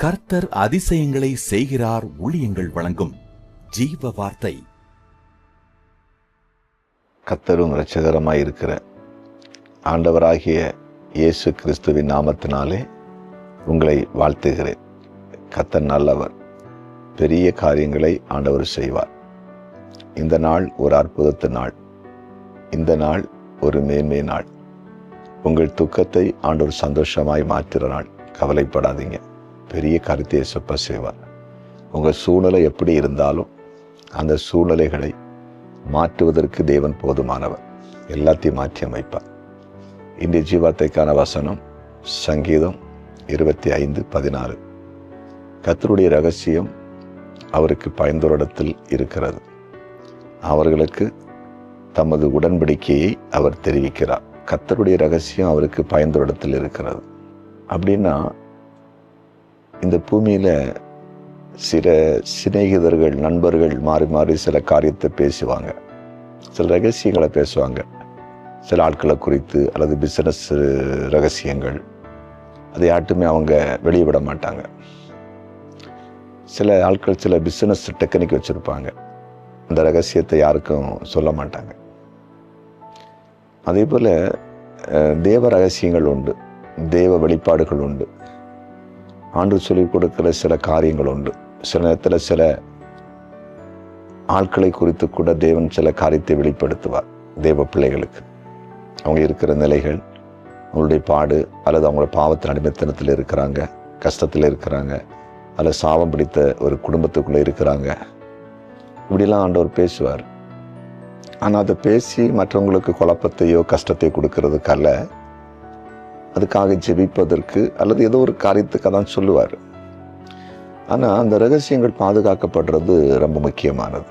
கர்த்தர் அதிசயங்களை செய்கிறார் ஊழியங்கள் வழங்கும் ஜீவ வார்த்தை. கத்தரும் இரட்சகரமாய் இருக்கிற ஆண்டவராகிய இயேசு கிறிஸ்துவின் நாமத்தினாலே உங்களை வாழ்த்துகிறேன். கத்தர் நல்லவர் பெரிய காரியங்களை ஆண்டவர் செய்வார். இந்த நாள் ஒரு அற்புதத்து நாள். இந்த நாள் ஒரு மேன்மை நாள். உங்கள் துக்கத்தை ஆண்டவர் சந்தோஷமாய் மாற்றுற நாள் கவலைப்படாதீங்க. பெரிய கருத்தை இயேசப்பா செய்வார். உங்கள் சூழ்நிலை எப்படி இருந்தாலும் அந்த சூழ்நிலைகளை மாற்றுவதற்கு தேவன் போதுமானவர். எல்லாத்தையும் மாற்றி அமைப்பார். இன்றைய ஜீவாத்தைக்கான வசனம் சங்கீதம் இருபத்தி ஐந்து பதினாறு. கத்தருடைய ரகசியம் அவருக்கு பயந்தோரிடத்தில் இருக்கிறது. அவர்களுக்கு தமது உடன்படிக்கையை அவர் தெரிவிக்கிறார். கத்தருடைய ரகசியம் அவருக்கு பயந்தோரிடத்தில் இருக்கிறது. அப்படின்னா இந்த பூமியில் சில சிநேகிதர்கள் நண்பர்கள் மாறி மாறி சில காரியத்தை பேசுவாங்க. சில ரகசியங்களை பேசுவாங்க. சில ஆட்களை குறித்து அல்லது பிஸ்னஸ் ரகசியங்கள். அதை யாட்டுமே அவங்க வெளியே விட மாட்டாங்க. சில ஆட்கள் சில பிஸ்னஸ் டெக்னிக் வச்சுருப்பாங்க. அந்த ரகசியத்தை யாருக்கும் சொல்ல மாட்டாங்க. அதே போல் தேவ ரகசியங்கள் உண்டு. தேவ வெளிப்பாடுகள் உண்டு. ஆண்டு சொல்லிக் கொடுக்கிற சில காரியங்கள் உண்டு. சில நேரத்தில் சில ஆட்களை குறித்து கூட தேவன் சில காரியத்தை வெளிப்படுத்துவார் தேவ பிள்ளைகளுக்கு. அவங்க இருக்கிற நிலைகள் அவங்களுடைய பாடு அல்லது அவங்களோட பாவத்தின் அடிமைத்தனத்தில் இருக்கிறாங்க கஷ்டத்தில் இருக்கிறாங்க அல்லது சாபம் பிடித்த ஒரு குடும்பத்துக்குள்ளே இருக்கிறாங்க. இப்படிலாம் ஆண்டவர் பேசுவார். ஆனால் அதை பேசி மற்றவங்களுக்கு குழப்பத்தையோ கஷ்டத்தையோ கொடுக்கறதுக்கல்ல அதுக்காக ஜெபிப்பதற்கு அல்லது ஏதோ ஒரு காரியத்துக்காக தான் சொல்லுவார். ஆனால் அந்த ரகசியங்கள் பாதுகாக்கப்படுறது ரொம்ப முக்கியமானது.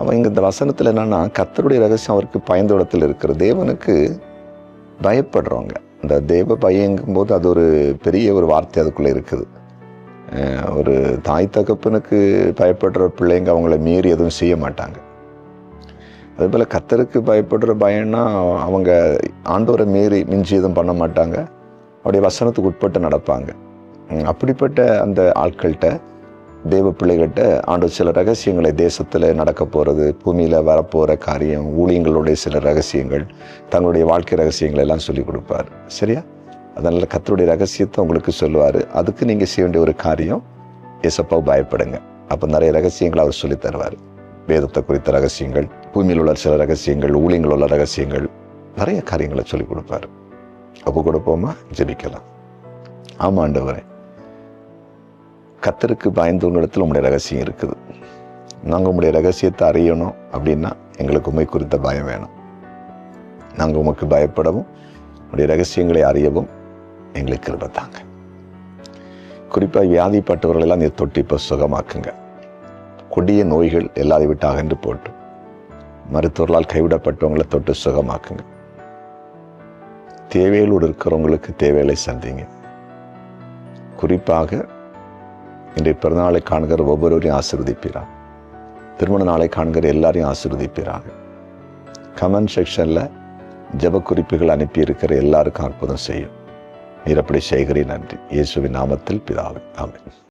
அவன் இங்கே இந்த வசனத்தில் என்னென்னா கத்தருடைய ரகசியம் அவருக்கு பயந்தோடத்தில் இருக்கிற தேவனுக்கு பயப்படுறவங்க. இந்த தேவ பயங்கும்போது அது ஒரு பெரிய ஒரு வார்த்தை அதுக்குள்ளே இருக்குது. ஒரு தாய் தகப்பனுக்கு பயப்படுற பிள்ளைங்க அவங்கள மீறி எதுவும் செய்ய மாட்டாங்க. அதே போல் கத்தருக்கு பயப்படுற பயம்னா அவங்க ஆண்டோரை மீறி மிஞ்சி எதுவும் பண்ண மாட்டாங்க. அவருடைய வசனத்துக்கு உட்பட்டு நடப்பாங்க. அப்படிப்பட்ட அந்த ஆட்கள்கிட்ட தேவ பிள்ளைகிட்ட ஆண்டு சில ரகசியங்களை தேசத்தில் நடக்க போகிறது பூமியில் வரப்போகிற காரியம் ஊழியங்களுடைய சில ரகசியங்கள் தங்களுடைய வாழ்க்கை ரகசியங்களை எல்லாம் சொல்லி கொடுப்பார். சரியா? அதனால் கத்தருடைய ரகசியத்தை உங்களுக்கு சொல்லுவார். அதுக்கு நீங்கள் செய்ய வேண்டிய ஒரு காரியம் ஏசப்பாவை பயப்படுங்க. அப்போ நிறைய ரகசியங்களை அவர் சொல்லி தருவார். வேதத்தை குறித்த ரகசியங்கள். பூமியில் உள்ள சில ரகசியங்கள் ஊழியங்கள் உள்ள ரகசியங்கள் நிறைய காரியங்களை சொல்லிக் கொடுப்பாரு. கூட கொடுப்போமா ஜெபிக்கலாம். ஆமாண்டவரே கத்தருக்கு பயந்த இடத்துல உங்களுடைய ரகசியம் இருக்குது. நாங்கள் உங்களுடைய ரகசியத்தை அறியணும் அப்படின்னா எங்களுக்கு உண்மை குறித்த பயம் வேணும். நாங்கள் உமக்கு பயப்படவும் உங்களுடைய ரகசியங்களை அறியவும் எங்களுக்கு இருப்பதாங்க குறிப்பாக வியாதிப்பட்டவர்களெல்லாம் நீர் தொட்டி இப்போ சுகமாக்குங்க. கொடிய நோய்கள் எல்லாரை விட்டு அகன்று போட்டு மருத்துவர்களால் கைவிடப்பட்டவங்களை தொட்டு சுகமாக்குங்க. தேவைகளோடு இருக்கிறவங்களுக்கு தேவைகளை சந்திங்க. குறிப்பாக இன்றைய பிறந்தநாளை காண்கிற ஒவ்வொருவரையும் ஆசிர்வதிப்பீராக. திருமண நாளை காண்கிற எல்லாரையும் ஆசிர்வதிப்பீராக. கமெண்ட் செக்ஷனில் ஜப குறிப்புகள் அனுப்பியிருக்கிற எல்லாருக்கும் அற்புதம் செய்யும். நீர் அப்படி செய்கிறேன் நன்றி. இயேசுவின் நாமத்தில் பிதாவே. ஆமென்.